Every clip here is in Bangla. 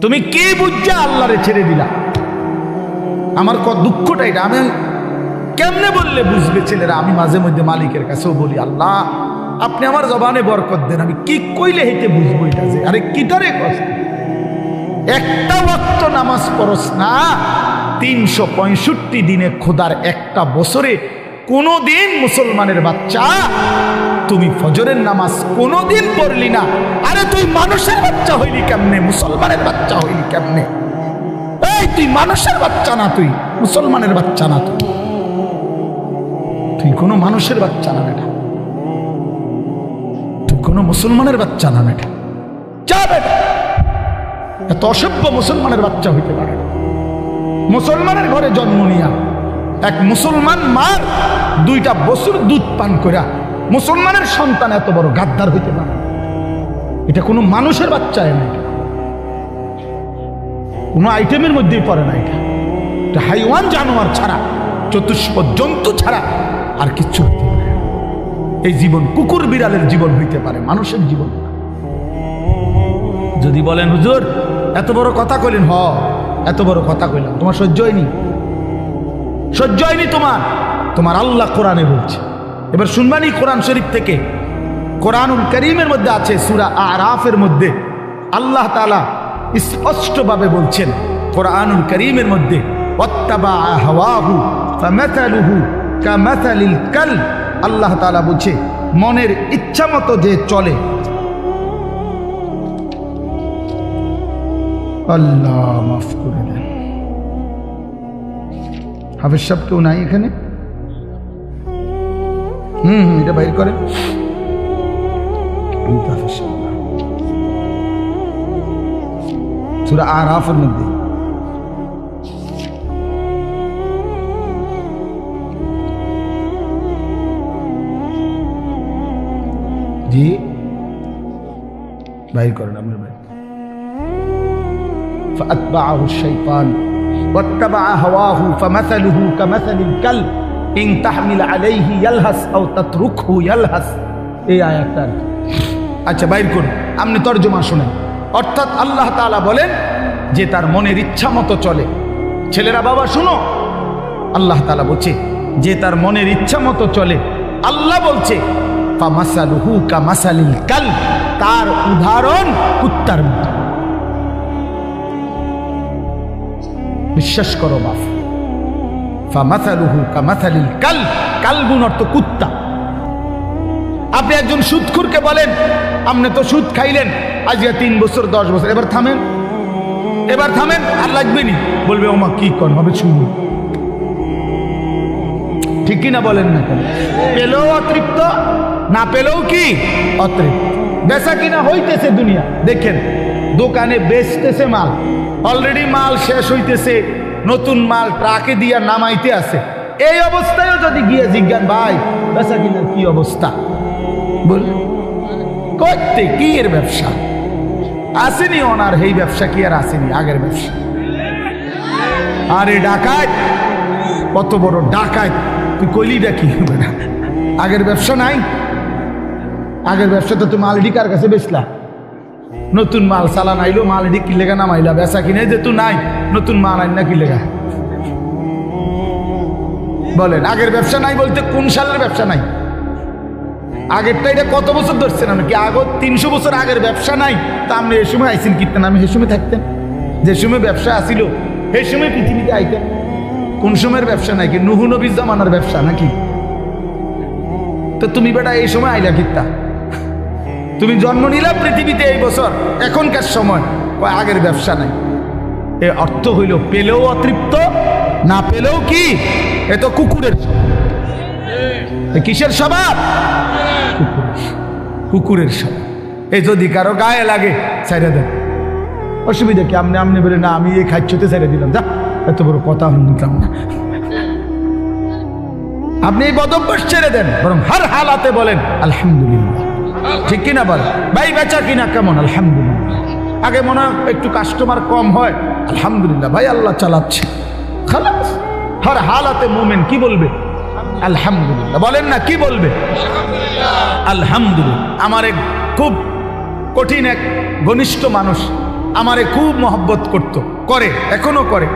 তুমি কি বুঝছা আল্লাহরে ছেড়ে দিলা? আমার ক দুঃখটা এটা। আমি কেমনে বললে বুঝবে ছেলেরা? আমি মাঝে মধ্যে মালিকের কাছেও বলি, আল্লাহ, আপনি আমার জবানে বরকত দেন। আমি কি কইলে হেঁটে বুঝব এটা যে? আরে কিটারে কষ্ট? একটা ওয়াক্ত নামাজ পড়স না, তিনশো পঁয়ষট্টি দিনে খোদার একটা বছরে কোনো দিন মুসলমানের বাচ্চা, তুমি ফজরের নামাজ কোনোদিন পড়লি না। আরে তুই মানুষের বাচ্চা হইলি কেমনে? মুসলমানের বাচ্চা হইলি কেমনে? এই, তুই মানুষের বাচ্চা না তুই, মুসলমানের বাচ্চা না তুই। তুই কোনো মানুষের বাচ্চা না বেটা। তুই কোনো মুসলমানের বাচ্চা না বেটা। যা বেটা। এত অসভ্য মুসলমানের বাচ্চা হইতে পারে মুসলমানের ঘরে জন্ম নিয়া এক মুসলমান মার, দুইটা বছর দুধ পান করা মুসলমানের সন্তান এত বড় গাদ্দার হইতে পারে? এটা কোনো মানুষের বাচ্চা না কোনো আইটেমের মধ্যেই পড়ে না এটা। এটা হাইওয়ান জানোয়ার ছাড়া চতুষ্প জন্তু ছাড়া আর কিচ্ছু হইতে পারে এই জীবন কুকুর বিড়ালের জীবন হইতে পারে, মানুষের জীবন। যদি বলেন, হুজুর, এত বড় কথা কইলেন, হ, এত বড় কথা কইলাম, তোমার সহ্য হয়নি। সহ্য হয়নি তোমার। তোমার আল্লাহ কোরআনে বলছে। এবার শুনবানি কোরআন শরীফ থেকে। কোরআনুল করিমের মধ্যে আছে সুরা আরাফের মধ্যে। আল্লাহ তালা স্পষ্টভাবে বলছেন, কোরআনুল করিমের মধ্যে আল্লাহ তাআলা বলছে, মনের ইচ্ছা মতো যে চলে। আল্লাহ মাফ করে দেন। হাফেজ সাহেব কেউ নাই এখানে হুম হুম এটা বাইর করে আমি তো হাফেজ সাহেব না। সূরা আরাফের মধ্যে জি বাইর করেন আপনার বাইর فأتبعه الشيطان واتبع هواه فمثله كمثل الكلب إن تحمل عليه يلهث أو تتركه يلهث এই আয়াতটা আর কি। আচ্ছা বাইর করুন আপনি তর্জমা শুনেন অর্থাৎ আল্লাহ তাআলা বলেন যে তার মনের ইচ্ছা মতো চলে ছেলেরা বাবা শুনো আল্লাহ তাআলা বলছে যে তার মনের ইচ্ছা মতো চলে আল্লাহ বলছে ফামাসালুহু কামাসালিল কাল তার উদাহরণ কুত্তার মতো বিশ্বাস করো বাপ। ফামাথালুহু কামাথালিল কাল কালবুন অর্থ কুত্তা। আপনি একজন সুদখুরকে বলেন আপনি তো সুদ খাইলেন, আজকে তিন বছর, দশ বছর। এবার থামেন এবার থামেন, আর লাগবে নি। বলবে, ওমা, কি কর হবে শুনুন ঠিক কিনা বলেন না কেন? পেলেও অতৃপ্ত, না পেলেও কি? অতৃপ্ত। বেচা কিনা হইতেছে দুনিয়া। দেখেন দোকানে বেচতেছে মাল। অলরেডি মাল শেষ হইতেছে, নতুন মাল ট্রাকে দিয়া নামাইতে আছে। এই অবস্থায়ও যদি গিয়ে জিজ্ঞান, ভাই, বেচা কিনার কি অবস্থা? বল, করতে কি এর ব্যবসা? আসেনি ওনার, এই ব্যবসা কি আর আসেনি? আগের ব্যবসা। আরে ডাকাত, কত বড় ডাকাত। তুই কইলিটা কি হবে আগের ব্যবসা নাই? আগের ব্যবসা তো তুই মাল কার কাছে বেচলা? নতুন মাল চালান আইলো মাল এডি কি লেগা নামাইলা? বেচা কিনে যে তুই নাই, নতুন মাল আইন না কি লেগা? বলেন, আগের ব্যবসা নাই বলতে কোন সালের ব্যবসা নাই? আগেরটা এটা কত বছর ধরছেন আমি কি আগ তিনশো বছর আগের ব্যবসা নাই? তা আপনি এ সময় আইসেন কীর্তেন আমি সে সময় থাকতেন? যে সময় ব্যবসা আসিল সেই সময় পৃথিবীতে আইতেন। কোন সময়ের ব্যবসা নাই কি? নুহু নবীর জামানার ব্যবসা নাকি? তো তুমি বেটা এই সময় আইলা কিত্তা? তুমি জন্ম নিলা পৃথিবীতে এই বছর, এখনকার সময়। আগের ব্যবসা নাই। এ অর্থ হইল, পেলেও অতৃপ্ত, না পেলেও কি? এ তো কুকুরের কিসের স্বভাব? কুকুরের। স্বভাব। এ যদি কারও গায়ে লাগে ছেড়ে দেন। অসুবিধা কি? আপনি আপনি বলে, না, আমি এই খাচ্ছতে ছেড়ে দিলাম। যা, এত বড় কথা আমি নিতাম না। আপনি এই বদভ্যাস ছেড়ে দেন, বরং হার হালাতে বলেন, আলহামদুলিল্লাহ। ঠিক কিনা বল? ভাই, বেচা কিনা কেমন? আলহামদুলিল্লাহ। আগে মনে হয় একটু কাস্টমার কম হয়। আলহামদুলিল্লাহ, ভাই, আল্লাহ চালাচ্ছে। হর হালাতে মোমেন, কি বলবে? আলহামদুলিল্লাহ। বলেন না, কি বলবে? আলহামদুলিল্লাহ। আমার এক খুব কঠিন এক ঘনিষ্ঠ মানুষ আমারে খুব মহব্বত করত। করে, এখনও করে।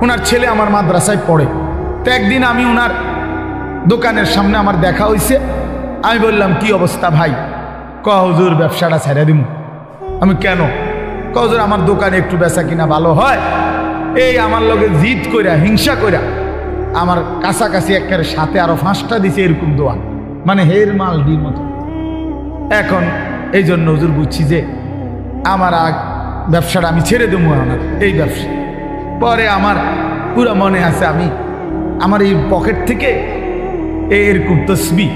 ওনার ছেলে আমার মাদ্রাসায় পড়ে। তো একদিন আমি ওনার দোকানের সামনে আমার দেখা হইছে। আমি বললাম, কি অবস্থা ভাই? ক, হুজুর, ব্যবসাটা ছেড়ে দিব আমি, কেন? ক, হুজুর, আমার দোকানে একটু বেচা কিনা ভালো হয়। এই আমার লগে জিদ কইরা, হিংসা কইরা, আমার কাছাকাছি একের সাথে আরও ফাঁসটা দিছে এরকম দোয়া। মানে হের মাল ডির মতো। এখন এই জন্য হুজুর বুঝছি যে, আমার আগ ব্যবসাটা আমি ছেড়ে দেবো আমার এই ব্যবসা। পরে আমার পুরো মনে আছে আমি, আমার এই পকেট থেকে এরকম তসবি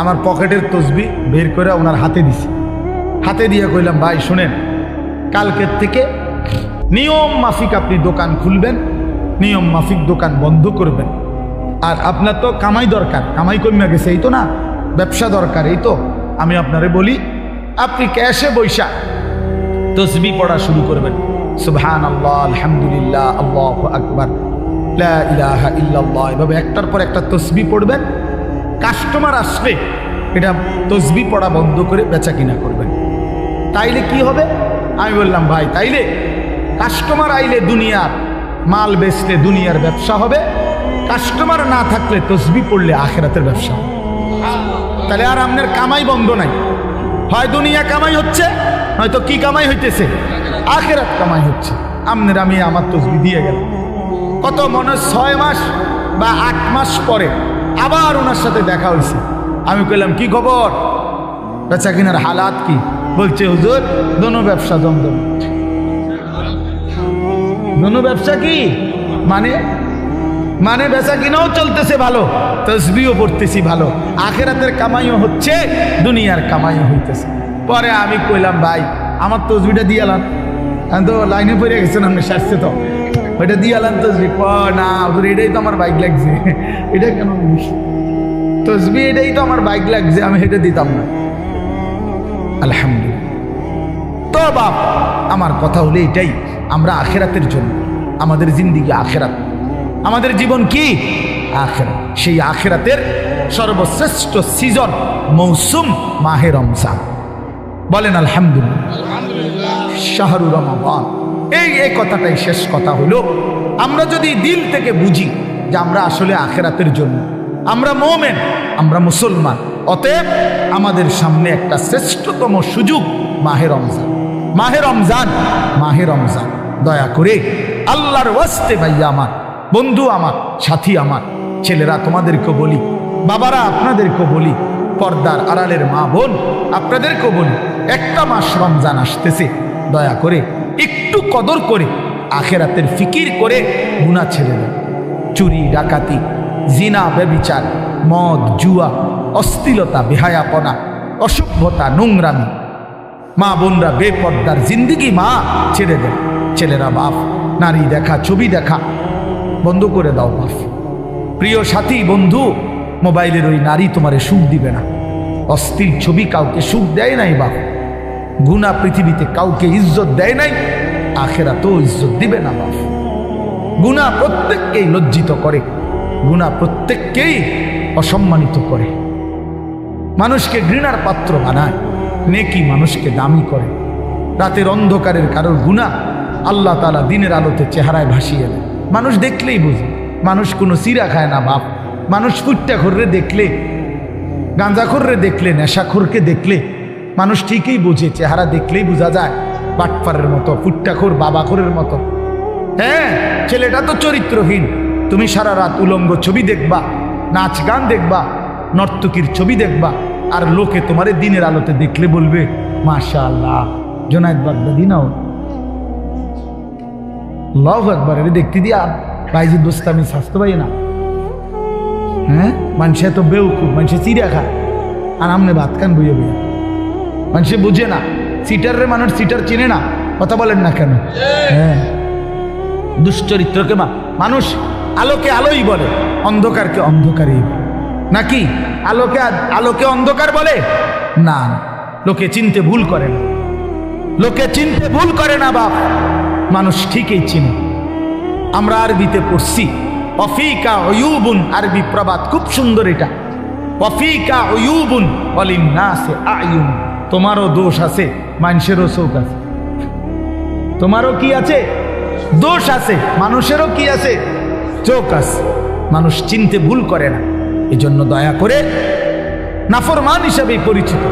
আমার পকেটের তসবি বের করে ওনার হাতে দিছি। হাতে দিয়ে কইলাম, ভাই, শুনেন, কালকের থেকে নিয়ম মাফিক আপনি দোকান খুলবেন, নিয়ম মাফিক দোকান বন্ধ করবেন। আর আপনার তো কামাই দরকার, কামাই কমে গেছে, এই তো না, ব্যবসা দরকার, এই তো। আমি আপনারে বলি, আপনি ক্যাশে বৈশা তসবি পড়া শুরু করবেন। সুবহান আল্লাহ আলহামদুলিল্লাহ, আল্লাহ আকবার ইলাহা ইল্লাল্লাহ, এভাবে একটার পর একটা তসবি পড়বেন কাস্টমার আসলে এটা তসবি পড়া বন্ধ করে বেচা কিনা করবেন। তাইলে কি হবে? আমি বললাম, ভাই, তাইলে কাস্টমার আইলে দুনিয়ার মাল বেচলে দুনিয়ার ব্যবসা হবে, কাস্টমার না থাকলে তসবি পড়লে আখেরাতের ব্যবসা হবে। তাহলে আর আপনার কামাই বন্ধ নাই। হয় দুনিয়া কামাই হচ্ছে হয়তো কি কামাই হইতেছে? আখেরাত কামাই হচ্ছে। আপনার আমি আমার তসবি দিয়ে গেলাম। কত মনে ছয় মাস বা আট মাস পরে আবার ওনার সাথে দেখা হয়েছে। আমি কইলাম, কি খবর? বেচা কিনার হালাত কি? বলছে, হুজুর, দোনো ব্যবসা দমদম। দোনো ব্যবসা কি? মানে? মানে বেচা কিনাও চলতেছে ভালো তসবিও পড়তেছি ভালো। আখেরাতের কামাইও হচ্ছে, দুনিয়ার কামাইও হইতেছে। পরে আমি কইলাম, ভাই, আমার তসবিটা দিয়ে এলাম আমি তো লাইনে পড়ে গেছেন, আপনি সারছে তো। ওইটা দিয়ে এলাম তসবি। ক না হুজুর, এটাই তো আমার বাইক লাগছে। এটা কেন? তসবি এটাই তো আমার বাইক লাগছে আমি হেঁটে দিতাম না। আলহামদুলিল্লাহ। তো বাপ আমার কথা হলো এটাই আমরা আখেরাতের জন্য আমাদের জিন্দিগি আখেরাত। আমাদের জীবন কি? আখেরাত। সেই আখেরাতের সর্বশ্রেষ্ঠ সিজন মৌসুম মাহে রমজান। বলেন আলহামদুলিল্লাহ। শাহরু রমাবান এই এই কথাটাই শেষ কথা হলো। আমরা যদি দিল থেকে বুঝি যে আমরা আসলে আখেরাতের জন্য, আমরা মোমেন, আমরা মুসলমান, অতএব আমাদের সামনে একটা শ্রেষ্ঠতম সুযোগ মাহে রমজান। মাহে রমজান মাহে রমজান। দয়া করে আল্লাহর ওয়াস্তে ভাইয়া আমার, বন্ধু আমার, সাথী আমার, ছেলেরা তোমাদেরকে বলি, বাবারা আপনাদেরকে বলি, পর্দার আড়ালের মা বোন আপনাদেরকেও বলি, একটা মাস রমজান আসতেছে। দয়া করে একটু কদর করে আখেরাতের ফিকির করে গুণা ছেড়ে দেন চুরি, ডাকাতি, জিনা ব্যবিচার মদ, জুয়া অস্থিলতা বেহায়াপনা, অসভ্যতা, নোংরামি। মা বোনরা বেপর্দার জিন্দিগি মা ছেড়ে দেন ছেলেরা বাপ, নারী দেখা, ছবি দেখা, বন্ধ করে দাও বাপ। প্রিয় সাথী, বন্ধু, মোবাইলের ওই নারী তোমারে সুখ দিবে না। অস্থির ছবি কাউকে সুখ দেয় নাই বাপ। গুণা পৃথিবীতে কাউকে ইজ্জত দেয় নাই আখেরা তো ইজ্জত দিবে না বাপ গুণা প্রত্যেককেই লজ্জিত করে গুণা প্রত্যেককেই অসম্মানিত করে। মানুষকে ঘৃণার পাত্র বানায়, নেকি মানুষকে দামি করে। রাতের অন্ধকারের কারোর গুণা আল্লাহ তালা দিনের আলোতে চেহারায় ভাসিয়ে দেয়। মানুষ দেখলেই বুঝে, মানুষ কোনো সিরা খায় না বাপ। মানুষ ফুটটা খররে দেখলে, গাঁজাখোররে দেখলে, নেশাখোরকে দেখলে মানুষ ঠিকই বুঝে, চেহারা দেখলেই বোঝা যায়, বাটপারের মতো, ফুট্টাখোর, বাবাখোরের মতো। হ্যাঁ ছেলেটা তো চরিত্রহীন। তুমি সারা রাত উলঙ্গ ছবি দেখবা, নাচ গান দেখবা, নর্তকীর ছবি দেখবা, আর লোকে তোমারে দিনের আলোতে দেখলে বলবে মাশা আল্লাহ জোনায়দ বাগদাদি নাও। লভ একবার এটা দেখতে দিয়া, বাইজিদ বোস্তামি স্বাস্থ্য পাই না? হ্যাঁ মানুষে তো বেউকুব, মানুষে চিড়িয়া খায় আর আমনে ভাত খান বইয়ে বইয়ে। মানুষে বুঝে না। সিটারের মানুষ সিটার চিনে না। কথা বলেন না কেন? হ্যাঁ। দুশ্চরিত্রকে মানুষ আলোকে আলোই বলে, অন্ধকারকে অন্ধকারই। নাকি? আলোকে আলোকে অন্ধকার বলে? না। লোকে চিনতে ভুল করে না। লোকে চিনতে ভুল করে না, বাপ। মানুষ ঠিকই চিনে। আমরা আরবিতে পড়ছি, অফিকা অয়ুবুন আরবি প্রবাদ। খুব সুন্দর এটা। অফিকা অয়ুবুন বলিন না সে আয়ুন। তোমারও দোষ আছে, মানুষেরও চোখ আছে। তোমারও কি আছে? দোষ আছে, মানুষেরও কি আছে? চোখ আছে। মানুষ চিনতে ভুল করে না। এজন্য দয়া করে নাফরমান হিসাবেই পরিচিত।